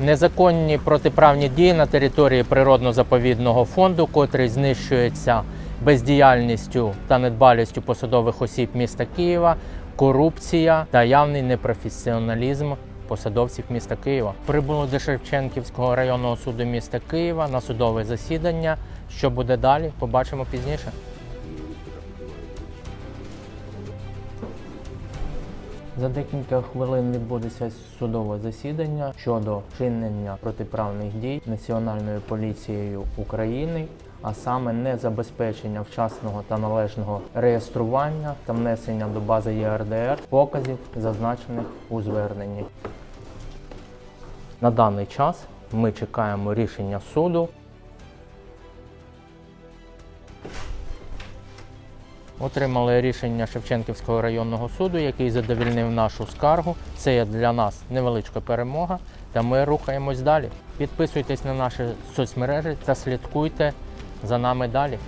Незаконні протиправні дії на території природно-заповідного фонду, котрий знищується бездіяльністю та недбалістю посадових осіб міста Києва, корупція та явний непрофесіоналізм посадовців міста Києва. Прибуло до Шевченківського районного суду міста Києва на судове засідання. Що буде далі, побачимо пізніше. За декілька хвилин відбудеться судове засідання щодо вчинення протиправних дій Національною поліцією України, а саме незабезпечення вчасного та належного реєстрування та внесення до бази ЄРДР показів, зазначених у зверненні. На даний час ми чекаємо рішення суду Отримали рішення Шевченківського районного суду, який задовільнив нашу скаргу. Це є для нас невеличка перемога, та ми рухаємось далі. Підписуйтесь на наші соцмережі та слідкуйте за нами далі.